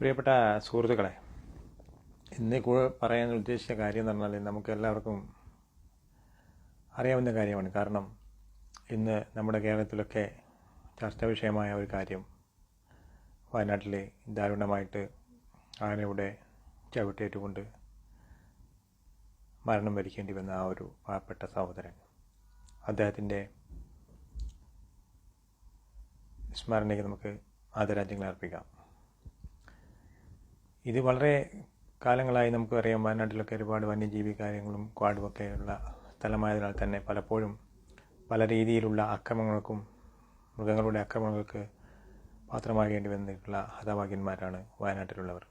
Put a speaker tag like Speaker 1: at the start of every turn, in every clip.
Speaker 1: പ്രിയപ്പെട്ട സുഹൃത്തുക്കളെ ഇന്ന് പറയാൻ ഉദ്ദേശിച്ച കാര്യം എന്ന് പറഞ്ഞാൽ നമുക്ക് എല്ലാവർക്കും അറിയാവുന്ന കാര്യമാണ്. കാരണം ഇന്ന് നമ്മുടെ കേരളത്തിലൊക്കെ ചർച്ചാ വിഷയമായ ഒരു കാര്യം വയനാട്ടിൽ ദാരുണമായിട്ട് ആനയുടെ ചവിട്ടേറ്റുകൊണ്ട് മരണം വരിക്കേണ്ടി വന്ന ആ ഒരു പാവപ്പെട്ട സഹോദരൻ. അദ്ദേഹത്തിന്റെ സ്മരണയ്ക്ക് നമുക്ക് ആദരാജ്യങ്ങൾ അർപ്പിക്കാം. ഇത് വളരെ കാലങ്ങളായി നമുക്കറിയാം വയനാട്ടിലൊക്കെ ഒരുപാട് വന്യജീവി കാര്യങ്ങളും കാടുമൊക്കെ ഉള്ള സ്ഥലമായതിനാൽ തന്നെ പലപ്പോഴും പല രീതിയിലുള്ള അക്രമങ്ങൾക്കും മൃഗങ്ങളുടെ അക്രമങ്ങൾക്ക് പാത്രമാകേണ്ടി വന്നിട്ടുള്ള ഹതഭാഗ്യന്മാരാണ് വയനാട്ടിലുള്ളവർ.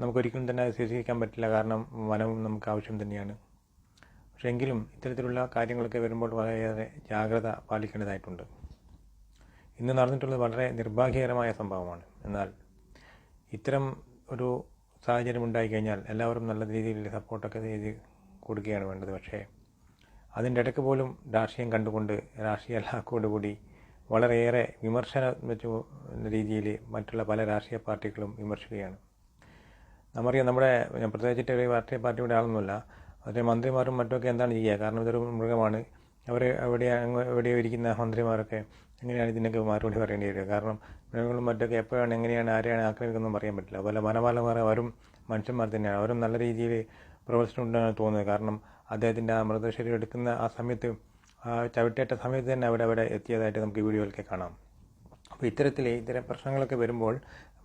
Speaker 1: നമുക്കൊരിക്കലും തന്നെ സ്വീകരിക്കാൻ പറ്റില്ല. കാരണം വനവും നമുക്ക് ആവശ്യം തന്നെയാണ്. പക്ഷേ എങ്കിലും ഇത്തരത്തിലുള്ള കാര്യങ്ങളൊക്കെ വരുമ്പോൾ വളരെയേറെ ജാഗ്രത പാലിക്കേണ്ടതായിട്ടുണ്ട്. ഇന്ന് നടന്നിട്ടുള്ളത് വളരെ നിർഭാഗ്യകരമായ സംഭവമാണ്. എന്നാൽ ഇത്തരം ഒരു സാഹചര്യം ഉണ്ടായിക്കഴിഞ്ഞാൽ എല്ലാവരും നല്ല രീതിയിൽ സപ്പോർട്ടൊക്കെ ചെയ്ത് കൊടുക്കുകയാണ് വേണ്ടത്. പക്ഷേ അതിന്റെ ഇടയ്ക്ക് പോലും രാഷ്ട്രീയം കണ്ടുകൊണ്ട് രാഷ്ട്രീയ ലാക്കോടുകൂടി വളരെയേറെ വിമർശന വെച്ച രീതിയിൽ മറ്റുള്ള പല രാഷ്ട്രീയ പാർട്ടികളും വിമർശിക്കുകയാണ്. നമ്മറിയാം നമ്മുടെ ഞാൻ പ്രത്യേകിച്ചിട്ട് ഒരു രാഷ്ട്രീയ പാർട്ടിയുടെ ആളൊന്നുമല്ല. അതിലെ മന്ത്രിമാരും മറ്റുമൊക്കെ എന്താണ് ചെയ്യുക? കാരണം ഇതൊരു മൃഗമാണ്. അവർ എവിടെ എവിടെയോ ഇരിക്കുന്ന മന്ത്രിമാരൊക്കെ എങ്ങനെയാണ് ഇതിനൊക്കെ മറുപടി പറയേണ്ടി വരിക കാരണം മൃഗങ്ങളും മറ്റൊക്കെ എപ്പോഴാണ് എങ്ങനെയാണ് ആരെയാണ് ആക്രമിക്കുന്നതെന്ന് പറയാൻ പറ്റില്ല. അതുപോലെ വനപാലകർ അവരും മനുഷ്യന്മാർ തന്നെയാണ്. അവരും നല്ല രീതിയിൽ പ്രവർത്തിച്ചിട്ടുണ്ടെന്നാണ് തോന്നുന്നത്. കാരണം അദ്ദേഹത്തിന്റെ ആ മൃതശരീരം എടുക്കുന്ന ആ സമയത്ത് ചവിട്ടേറ്റ സമയത്ത് തന്നെ അവിടെ അവിടെ എത്തിയതായിട്ട് നമുക്ക് ഈ വീഡിയോയിലൊക്കെ കാണാം. അപ്പോൾ ഇത്തരത്തിൽ ഇത്തരം പ്രശ്നങ്ങളൊക്കെ വരുമ്പോൾ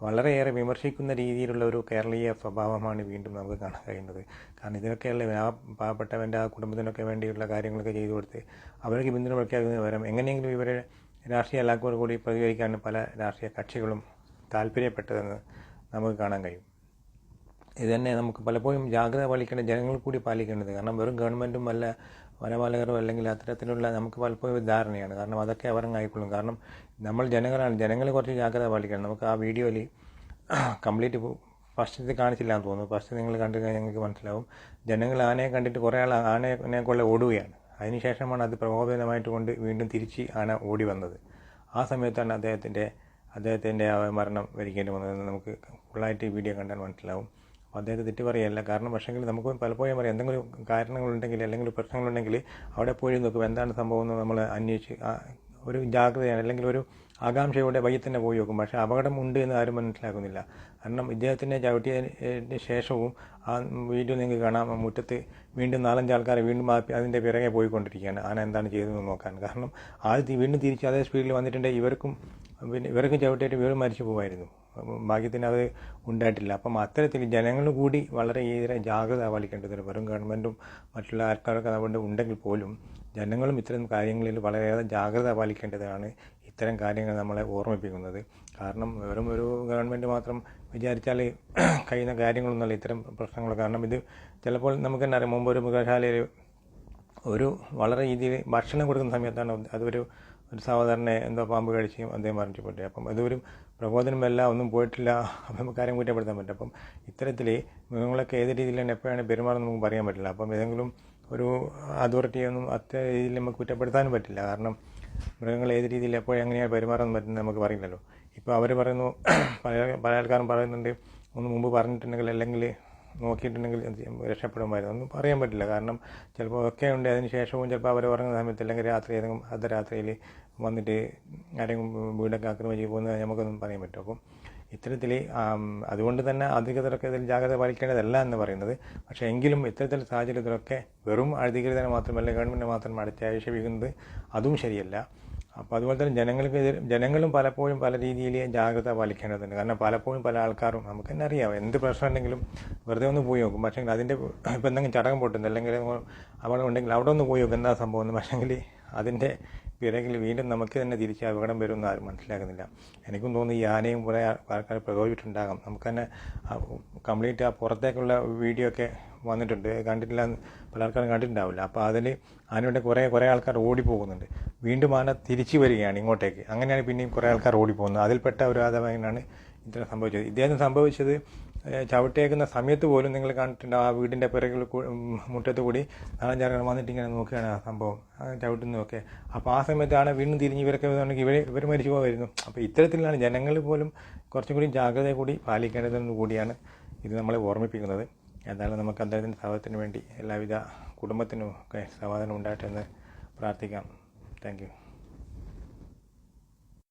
Speaker 1: വളരെയേറെ വിമർശിക്കുന്ന രീതിയിലുള്ള ഒരു കേരളീയ സ്വഭാവമാണ് വീണ്ടും നമുക്ക് കാണാൻ കഴിയുന്നത്. കാരണം ഇതിനൊക്കെയല്ലേ ആ പാവപ്പെട്ടവന്റെ ആ കുടുംബത്തിനൊക്കെ വേണ്ടിയുള്ള കാര്യങ്ങളൊക്കെ ചെയ്തു കൊടുത്ത് അവർക്ക് പിന്തുണ പ്രഖ്യാപിക്കുന്ന പകരം എങ്ങനെയെങ്കിലും ഇവരെ രാഷ്ട്രീയ അല്ലാക്കോട് കൂടി പ്രതികരിക്കാൻ പല രാഷ്ട്രീയ കക്ഷികളും താല്പര്യപ്പെട്ടതെന്ന് നമുക്ക് കാണാൻ കഴിയും. ഇത് തന്നെ നമുക്ക് പലപ്പോഴും ജാഗ്രത പാലിക്കേണ്ട ജനങ്ങൾ കൂടി പാലിക്കേണ്ടത് കാരണം വെറും ഗവൺമെന്റും അല്ല വനപാലകരും അല്ലെങ്കിൽ അത്തരത്തിലുള്ള നമുക്ക് പലപ്പോഴും ധാരണയാണ്. കാരണം അതൊക്കെ അവർ ആയിക്കൊള്ളും കാരണം നമ്മൾ ജനങ്ങളാണ്. ജനങ്ങൾ കുറച്ച് ജാഗ്രത പാലിക്കണം. നമുക്ക് ആ വീഡിയോയിൽ കംപ്ലീറ്റ് ഫസ്റ്റ് കാണിച്ചില്ല എന്ന് തോന്നുന്നു. ഫസ്റ്റ് നിങ്ങൾ കണ്ടു കഴിഞ്ഞാൽ നിങ്ങൾക്ക് മനസ്സിലാവും. ജനങ്ങൾ ആനയെ കണ്ടിട്ട് കുറേ ആൾ ആനയെ കൊള്ള ഓടുകയാണ്. അതിനുശേഷമാണ് അത് പ്രകോപനമായിട്ട് കൊണ്ട് വീണ്ടും തിരിച്ച് ആന ഓടി വന്നത്. ആ സമയത്താണ് അദ്ദേഹത്തിന്റെ അദ്ദേഹത്തിന്റെ മരണം വരിക്കേണ്ടി വന്നതെന്ന് നമുക്ക് ഫുള്ളായിട്ട് ഈ വീഡിയോ കണ്ടാൽ മനസ്സിലാവും. അപ്പോൾ അദ്ദേഹത്തെ തെറ്റ് പറയല്ല. കാരണം പക്ഷേങ്കിൽ നമുക്ക് പലപ്പോഴും പറയാം എന്തെങ്കിലും കാരണങ്ങളുണ്ടെങ്കിൽ അല്ലെങ്കിൽ പ്രശ്നങ്ങളുണ്ടെങ്കിൽ അവിടെ പോയി നോക്കും എന്താണ് സംഭവം എന്ന് നമ്മൾ അന്വേഷിച്ച് ഒരു ജാഗ്രതയാണ് അല്ലെങ്കിൽ ഒരു ആകാംക്ഷയോടെ വയ്യ തന്നെ പോയി നോക്കും. പക്ഷേ അപകടം ഉണ്ട് എന്ന് ആരും മനസ്സിലാക്കുന്നില്ല. കാരണം ഇദ്ദേഹത്തിനെ ചവിട്ടിയതിന് ശേഷവും ആ വീഡിയോ നിങ്ങൾക്ക് കാണാം. മുറ്റത്ത് വീണ്ടും നാലഞ്ച് ആൾക്കാരെ വീണ്ടും അതിന്റെ പിറകെ പോയിക്കൊണ്ടിരിക്കുകയാണ്. ആന എന്താണ് ചെയ്തതെന്ന് നോക്കാൻ. കാരണം ആദ്യം വീണ്ടും തിരിച്ച് അതേ സ്പീഡിൽ വന്നിട്ടുണ്ട് ഇവർക്കും പിന്നെ ഇവർക്കും ചവിട്ടിയിട്ട് വീണ്ടും മരിച്ചു പോകുമായിരുന്നു ഭാഗ്യത്തിന് അത് ഉണ്ടായിട്ടില്ല. അപ്പം അത്തരത്തിൽ ജനങ്ങൾ കൂടി വളരെ ഏറെ ജാഗ്രത പാലിക്കേണ്ടതുണ്ട് വെറും ഗവൺമെന്റും മറ്റുള്ള ആൾക്കാരൊക്കെ അതുകൊണ്ട് ഉണ്ടെങ്കിൽ പോലും ജനങ്ങളും ഇത്തരം കാര്യങ്ങളിൽ വളരെയേറെ ജാഗ്രത പാലിക്കേണ്ടതാണ് ഇത്തരം കാര്യങ്ങൾ നമ്മളെ ഓർമ്മിപ്പിക്കുന്നത്. കാരണം വെറും ഒരു ഗവൺമെന്റ് മാത്രം വിചാരിച്ചാൽ കഴിയുന്ന കാര്യങ്ങളൊന്നുമല്ല ഇത്തരം പ്രശ്നങ്ങൾ കാരണം ഇത് ചിലപ്പോൾ നമുക്ക് തന്നെ അറിയാം. മുമ്പ് ഒരു മൃഗശാലയിൽ ഒരു വളരെ രീതിയിൽ ഭക്ഷണം കൊടുക്കുന്ന സമയത്താണ് അതൊരു ഒരു സാധാരണ എന്തോ പാമ്പ് കഴിച്ചും അദ്ദേഹം മറിഞ്ഞുപോട്ടെ അപ്പം അതൊരു പ്രബോധനമല്ല ഒന്നും പോയിട്ടില്ല. അപ്പം നമുക്ക് കാര്യം കുറ്റപ്പെടുത്താൻ പറ്റും അപ്പം ഇത്തരത്തിൽ മൃഗങ്ങളൊക്കെ ഏത് രീതിയിലാണ് എപ്പോഴാണ് പെരുമാറുന്നത് നമുക്ക് പറയാൻ പറ്റില്ല. അപ്പം ഏതെങ്കിലും ഒരു അതോറിറ്റിയൊന്നും അത്ര രീതിയിൽ നമുക്ക് കുറ്റപ്പെടുത്താനും പറ്റില്ല. കാരണം മൃഗങ്ങൾ ഏത് രീതിയിൽ എപ്പോൾ എങ്ങനെയാണ് പെരുമാറാൻ പറ്റുന്നത് നമുക്ക് പറയില്ലല്ലോ. ഇപ്പോൾ അവർ പറയുന്നു പല പല ആൾക്കാരും പറയുന്നുണ്ട് ഒന്ന് മുമ്പ് പറഞ്ഞിട്ടുണ്ടെങ്കിൽ അല്ലെങ്കിൽ നോക്കിയിട്ടുണ്ടെങ്കിൽ രക്ഷപ്പെടുമായിരുന്നു. ഒന്നും പറയാൻ പറ്റില്ല. കാരണം ചിലപ്പോൾ ഒക്കെ ഉണ്ട് അതിന് ശേഷവും ചിലപ്പോൾ അവർ ഉറങ്ങുന്ന സമയത്ത് അല്ലെങ്കിൽ രാത്രി ഏതെങ്കിലും അർദ്ധരാത്രിയിൽ വന്നിട്ട് ആരെങ്കിലും വീടൊക്കെ ആക്രമിച്ച് പോകുന്നത് നമുക്കൊന്നും പറയാൻ പറ്റും. അപ്പം ഇത്തരത്തിൽ അതുകൊണ്ട് തന്നെ അധികൃതരൊക്കെ ഇതിൽ ജാഗ്രത പാലിക്കേണ്ടതല്ല എന്ന് പറയുന്നത്. പക്ഷേ എങ്കിലും ഇത്തരത്തിൽ സാഹചര്യത്തിലൊക്കെ വെറും അധികൃതരെ മാത്രമല്ല ഗവൺമെന്റ് മാത്രം അടിച്ചാക്ഷേപിക്കുന്നത് അതും ശരിയല്ല. അപ്പോൾ അതുപോലെ തന്നെ ജനങ്ങൾക്ക് ജനങ്ങളും പലപ്പോഴും പല രീതിയിൽ ജാഗ്രത പാലിക്കേണ്ടതുണ്ട്. കാരണം പലപ്പോഴും പല ആൾക്കാരും നമുക്ക് തന്നെ അറിയാം എന്ത് പ്രശ്നം ഉണ്ടെങ്കിലും വെറുതെ ഒന്ന് പോയി നോക്കും. പക്ഷേ അതിന്റെ ഇപ്പം എന്തെങ്കിലും ചടങ്ങ് പൊട്ടുന്നു അല്ലെങ്കിൽ അവിടെ ഉണ്ടെങ്കിൽ അവിടെ ഒന്ന് പോയി നോക്കും. എന്താ സംഭവം എന്ന്. പക്ഷേങ്കിൽ അതിന്റെ പിറകിൽ വീണ്ടും നമുക്ക് തന്നെ തിരിച്ച് അപകടം വരുമെന്ന് ആരും മനസ്സിലാക്കുന്നില്ല. എനിക്കും തോന്നുന്നു ഈ ആനയും കുറേ ആൾക്കാർ പ്രകോപിച്ചിട്ടുണ്ടാകാം നമുക്ക് തന്നെ കംപ്ലീറ്റ് ആ പുറത്തേക്കുള്ള വീഡിയോ ഒക്കെ വന്നിട്ടുണ്ട്. കണ്ടിട്ടില്ല പല ആൾക്കാരും കണ്ടിട്ടുണ്ടാവില്ല. അപ്പോൾ അതിൽ ആനയുടെ കുറേ കുറേ ആൾക്കാർ ഓടിപ്പോകുന്നുണ്ട്. വീണ്ടും ആന തിരിച്ചു വരികയാണ് ഇങ്ങോട്ടേക്ക്. അങ്ങനെയാണ് പിന്നെയും കുറേ ആൾക്കാർ ഓടിപ്പോകുന്നത്. അതിൽപ്പെട്ട ഒരു ആദായമാണ് ഇത്ര സംഭവിച്ചത്. ഇദ്ദേഹം സംഭവിച്ചത് ചവിട്ടേക്കുന്ന സമയത്ത് പോലും നിങ്ങൾ കണ്ടിട്ടുണ്ട് ആ വീടിന്റെ പിറകിൽ മുറ്റത്ത് കൂടി നാളഞ്ചാറുകൾ വന്നിട്ട് ഇങ്ങനെ നോക്കുകയാണ് ആ സംഭവം. ചവിട്ടുന്നതൊക്കെ. അപ്പോൾ ആ സമയത്താണ് വീണ്ടും തിരിഞ്ഞ് ഇവരൊക്കെ വന്നിട്ടുണ്ടെങ്കിൽ ഇവർ ഇവർ മരിച്ചു പോകുമായിരുന്നു. അപ്പോൾ ഇത്തരത്തിലാണ് ജനങ്ങൾ പോലും കുറച്ചും കൂടി ജാഗ്രത കൂടി പാലിക്കേണ്ടതെന്ന് കൂടിയാണ് ഇത് നമ്മളെ ഓർമ്മിപ്പിക്കുന്നത്. എന്തായാലും നമുക്ക് അദ്ദേഹത്തിന്റെ സഹോദരത്തിന് വേണ്ടി എല്ലാവിധ കുടുംബത്തിനും ഒക്കെ സമാധാനം ഉണ്ടാകട്ടെ എന്ന് പ്രാർത്ഥിക്കാം. താങ്ക്